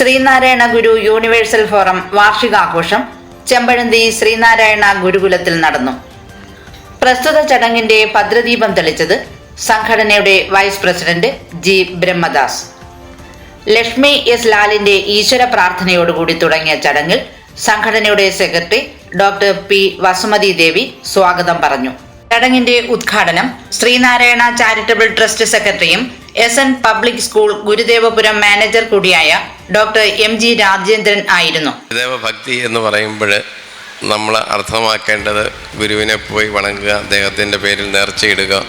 Sreenarayana Guru universal forum വാർഷികാഘോഷം ചെമ്പഴന്തി ശ്രീനാരായണ ഗുരുകുലത്തിൽ നടന്നു. പ്രസ്തുത ചടങ്ങിന്റെ ഭദ്രദീപം തെളിച്ചത് സംഘടനയുടെ vice president G Brahmadas. Lakshmi S ലാലിന്റെ ഈശ്വര പ്രാർത്ഥനയോടുകൂടി തുടങ്ങിയ ചടങ്ങിൽ സംഘടനയുടെ secretary doctor P Vasumathi Devi സ്വാഗതം പറഞ്ഞു. ചടങ്ങിന്റെ ഉദ്ഘാടനം ശ്രീനാരായണ ചാരിറ്റബിൾ ട്രസ്റ്റ് സെക്രട്ടറിയും S N public school Gurudevapuram manager കൂടിയായ ഡോക്ടർ എം ജി രാജേന്ദ്രൻ ആയിരുന്നു. ദേവഭക്തി എന്ന് പറയുമ്പോൾ നമ്മൾ അർത്ഥമാക്കേണ്ടത് ഗുരുവിനെ പോയി വണങ്ങുക അദ്ദേഹത്തിന്റെ പേരിൽ നേർച്ചയിടുക.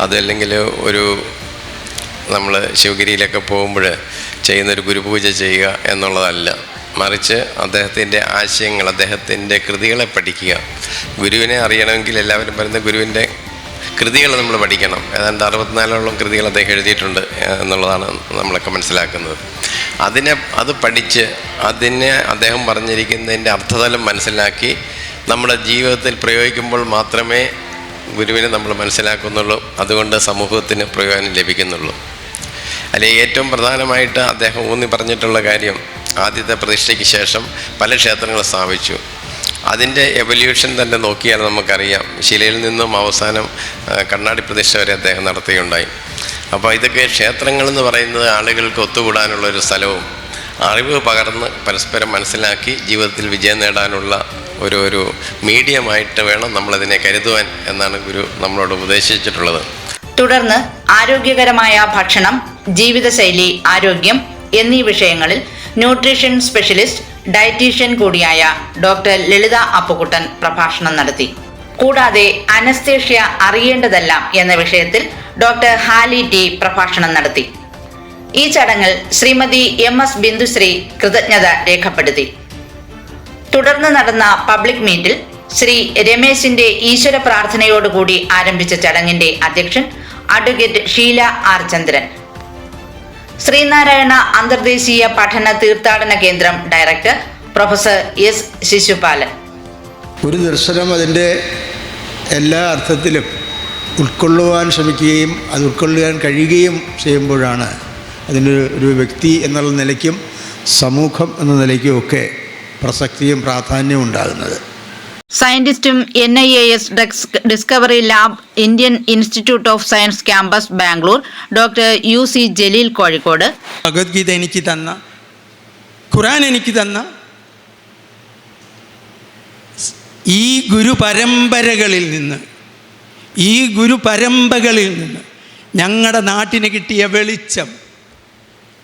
അതല്ലെങ്കിൽ ഒരു നമ്മൾ ശിവഗിരിയിലൊക്കെ പോകുമ്പോൾ ചെയ്യുന്നൊരു ഗുരുപൂജ ചെയ്യുക എന്നുള്ളതല്ല. മറിച്ച് അദ്ദേഹത്തിന്റെ ആശയങ്ങൾ അദ്ദേഹത്തിന്റെ കൃതികളെ പഠിക്കുക. ഗുരുവിനെ അറിയണമെങ്കിൽ എല്ലാവരും പറയുന്ന ഗുരുവിന്റെ കൃതികൾ നമ്മൾ പഠിക്കണം. ഏതാണ്ട് അറുപത്തിനാലോളം കൃതികൾ അദ്ദേഹം എഴുതിയിട്ടുണ്ട് എന്നുള്ളതാണ് നമ്മളൊക്കെ മനസ്സിലാക്കുന്നത്. അതിനെ അത് പഠിച്ച് അതിനെ അദ്ദേഹം പറഞ്ഞിരിക്കുന്നതിന്റെ അർത്ഥതലം മനസ്സിലാക്കി നമ്മുടെ ജീവിതത്തിൽ പ്രയോഗിക്കുമ്പോൾ മാത്രമേ ഗുരുവിനെ നമ്മൾ മനസ്സിലാക്കുന്നുള്ളൂ. അതുകൊണ്ട് സമൂഹത്തിന് പ്രയോജനം ലഭിക്കുന്നുള്ളൂ. അല്ലെ ഏറ്റവും പ്രധാനമായിട്ട് അദ്ദേഹം ഊന്നി പറഞ്ഞിട്ടുള്ള കാര്യം ആദ്യത്തെ പ്രതിഷ്ഠയ്ക്ക് ശേഷം പല ക്ഷേത്രങ്ങൾ സ്ഥാപിച്ചു. അതിന്റെ എവല്യൂഷൻ തന്നെ നോക്കിയാൽ നമുക്കറിയാം. ശിലയിൽ നിന്നും അവസാനം കണ്ണാടി പ്രതിഷ്ഠ വരെ അദ്ദേഹം നടത്തുകയുണ്ടായി. അപ്പോൾ ഇതൊക്കെ ക്ഷേത്രങ്ങളെന്ന് പറയുന്നത് ആളുകൾക്ക് ഒത്തുകൂടാനുള്ള ഒരു സ്ഥലവും അറിവ് പകർന്ന് പരസ്പരം മനസ്സിലാക്കി ജീവിതത്തിൽ വിജയം നേടാനുള്ള ഒരു ഒരു മീഡിയമായിട്ട് വേണം നമ്മളതിനെ കരുതുവാൻ എന്നാണ് ഗുരു നമ്മളോട് ഉപദേശിച്ചിട്ടുള്ളത്. തുടർന്ന് ആരോഗ്യകരമായ ഭക്ഷണം ജീവിതശൈലി ആരോഗ്യം എന്നീ വിഷയങ്ങളിൽ ന്യൂട്രീഷൻ സ്പെഷ്യലിസ്റ്റ് ഡയറ്റീഷ്യൻ കൂടിയായ ഡോക്ടർ ലളിത അപ്പുകുട്ടൻ പ്രഭാഷണം നടത്തി. കൂടാതെ അനസ്തേഷ്യ അറിയേണ്ടതെല്ലാം എന്ന വിഷയത്തിൽ ഡോക്ടർ ഹാലി ടി പ്രഭാഷണം നടത്തി. ഈ ചടങ്ങിൽ ശ്രീമതി എം എസ് ബിന്ദുശ്രീ കൃതജ്ഞത രേഖപ്പെടുത്തി. തുടർന്ന് നടന്ന പബ്ലിക് മീറ്റിൽ ശ്രീ രമേശിന്റെ ഈശ്വര പ്രാർത്ഥനയോടുകൂടി ആരംഭിച്ച ചടങ്ങിന്റെ അധ്യക്ഷൻ അഡ്വക്കേറ്റ് ഷീല ആർ ചന്ദ്രൻ. ശ്രീനാരായണ അന്തർദേശീയ പഠന തീർത്ഥാടന കേന്ദ്രം ഡയറക്ടർ പ്രൊഫസർ എസ് ശിശുപാലൻ. ഒരു ദർശനം അതിന്റെ എല്ലാ അർത്ഥത്തിലും ഉൾക്കൊള്ളുവാൻ ശ്രമിക്കുകയും അത് ഉൾക്കൊള്ളുവാൻ കഴിയുകയും ചെയ്യുമ്പോഴാണ് അതിന്റെ ഒരു വ്യക്തി എന്നുള്ള നിലയ്ക്കും സമൂഹം എന്ന നിലയ്ക്കും ഒക്കെ പ്രസക്തിയും പ്രാധാന്യവും ഉണ്ടാകുന്നത്. സയന്റിസ്റ്റും N I A S discovery lab Indian institute of science campus Bangalore doctor U C Jaleel Kozhikode. Bhagavad Gita എനിക്ക് തന്ന ഖുറാൻ എനിക്ക് തന്ന ഈ ഗുരു പരമ്പരകളിൽ നിന്ന് ഈ ഗുരു പരമ്പരകളിൽ നിന്ന് ഞങ്ങളുടെ നാട്ടിന് കിട്ടിയ വെളിച്ചം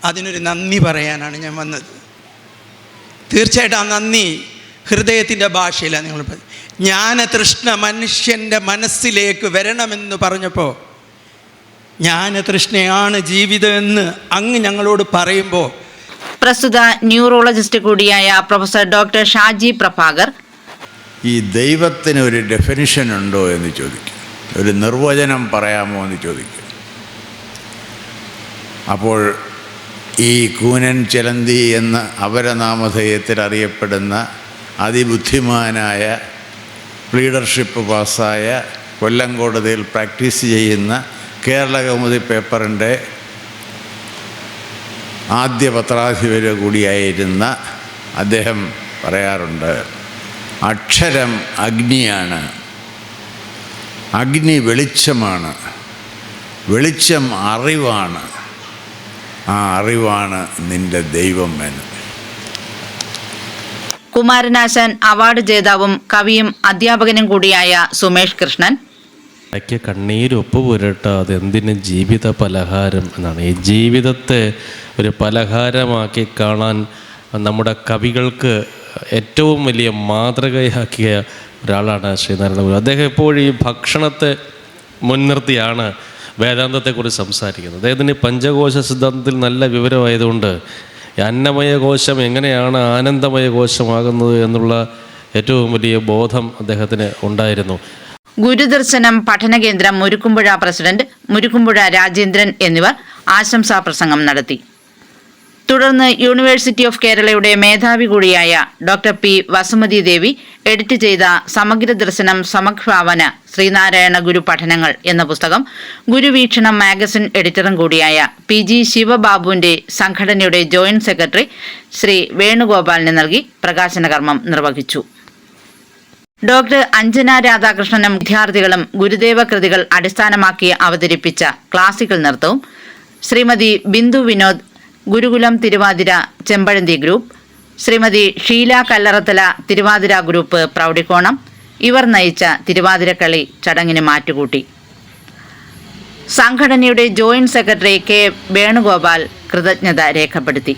അതിനൊരു നന്ദി പറയാനാണ് ഞാൻ വന്നത്. തീർച്ചയായിട്ടും ആ നന്ദി ഹൃദയത്തിന്റെ ഭാഷയിലാണ് നിങ്ങൾ പറഞ്ഞത്. ജ്ഞാനതൃഷ്ണ മനുഷ്യന്റെ മനസ്സിലേക്ക് വരണമെന്ന് പറഞ്ഞപ്പോൾ ജ്ഞാനതൃഷ്ണയാണ് ജീവിതം എന്ന് അങ്ങ് ഞങ്ങളോട് പറയുമ്പോൾ പ്രസ്തുത ന്യൂറോളജിസ്റ്റ് കൂടിയായ പ്രൊഫസർ ഡോക്ടർ ഷാജി പ്രഭാകർ. ഈ ദൈവത്തിന് ഒരു ഡെഫിനിഷൻ ഉണ്ടോ എന്ന് ചോദിക്കും. ഒരു നിർവചനം പറയാമോ എന്ന് ചോദിക്കും. അപ്പോൾ ഈ കൂനൻ ചിലന്തി എന്ന അപരനാമധേയത്തിൽ അറിയപ്പെടുന്ന അതിബുദ്ധിമാനായ ലീഡർഷിപ്പ് പാസ്സായ കൊല്ലം കോടതിയിൽ പ്രാക്ടീസ് ചെയ്യുന്ന കേരള കൗമുദി പേപ്പറിന്റെ ആദ്യ പത്രാധിപര് കൂടിയായിരുന്ന അദ്ദേഹം പറയാറുണ്ട് അക്ഷരം അഗ്നിയാണ്. അഗ്നി വെളിച്ചമാണ്. വെളിച്ചം അറിവാണ്. ആ അറിവാണ് നിന്റെ ദൈവം എന്ന്. കുമാരനാശാൻ അവാർഡ് ജേതാവും കവിയും അധ്യാപകനും കൂടിയായ സുമേഷ് കൃഷ്ണൻ. ഇടയ്ക്ക് കണ്ണീരൊപ്പ് പുരട്ട അതെന്തിന് ജീവിത പലഹാരം എന്നാണ്. ഈ ജീവിതത്തെ ഒരു പലഹാരമാക്കി കാണാൻ നമ്മുടെ കവികൾക്ക് ഏറ്റവും വലിയ മാതൃകയാക്കിയ ഒരാളാണ് ശ്രീനാരായണ ഗുരു അദ്ദേഹം എപ്പോഴും ഈ ഭക്ഷണത്തെ മുൻനിർത്തിയാണ് വേദാന്തത്തെക്കുറിച്ച് സംസാരിക്കുന്നത്. അദ്ദേഹത്തിന് പഞ്ചകോശ സിദ്ധാന്തത്തിൽ നല്ല വിവരമായതുകൊണ്ട് അന്നമയ കോശം എങ്ങനെയാണ് ആനന്ദമയ കോശമാകുന്നത് എന്നുള്ള ഏറ്റവും വലിയ ബോധം അദ്ദേഹത്തിന് ഉണ്ടായിരുന്നു. ഗുരുദർശനം പഠന കേന്ദ്രം മുരുക്കുമ്പുഴ പ്രസിഡന്റ് മുരുക്കുമ്പുഴ രാജേന്ദ്രൻ എന്നിവർ ആശംസാ പ്രസംഗം നടത്തി. തുടർന്ന് യൂണിവേഴ്സിറ്റി ഓഫ് കേരളയുടെ മേധാവി കൂടിയായ doctor P Vasumathi Devi edit ചെയ്ത സമഗ്ര ദർശനം സമഭാവന ശ്രീനാരായണ ഗുരു പഠനങ്ങൾ എന്ന പുസ്തകം ഗുരുവീക്ഷണം മാഗസിൻ എഡിറ്ററും കൂടിയായ പി ജി ശിവബാബുവിന്റെ സംഘടനയുടെ ജോയിന്റ് സെക്രട്ടറി ശ്രീ വേണുഗോപാലിന് നൽകി പ്രകാശന കർമ്മം നിർവഹിച്ചു. ഡോക്ടർ അഞ്ജന രാധാകൃഷ്ണനും വിദ്യാർത്ഥികളും ഗുരുദേവ കൃതികൾ അടിസ്ഥാനമാക്കി അവതരിപ്പിച്ച ക്ലാസിക്കൽ നൃത്തവും ശ്രീമതി ബിന്ദു വിനോദ് ഗുരുകുലം തിരുവാതിര ചെമ്പഴന്തി ഗ്രൂപ്പ് ശ്രീമതി ഷീല കല്ലറത്തല തിരുവാതിര ഗ്രൂപ്പ് പ്രൗഢിക്കോണം ഇവർ നയിച്ച തിരുവാതിരക്കളി ചടങ്ങിന് മാറ്റുകൂട്ടി. സംഘടനയുടെ ജോയിന്റ് സെക്രട്ടറി കെ വേണുഗോപാൽ കൃതജ്ഞത രേഖപ്പെടുത്തി.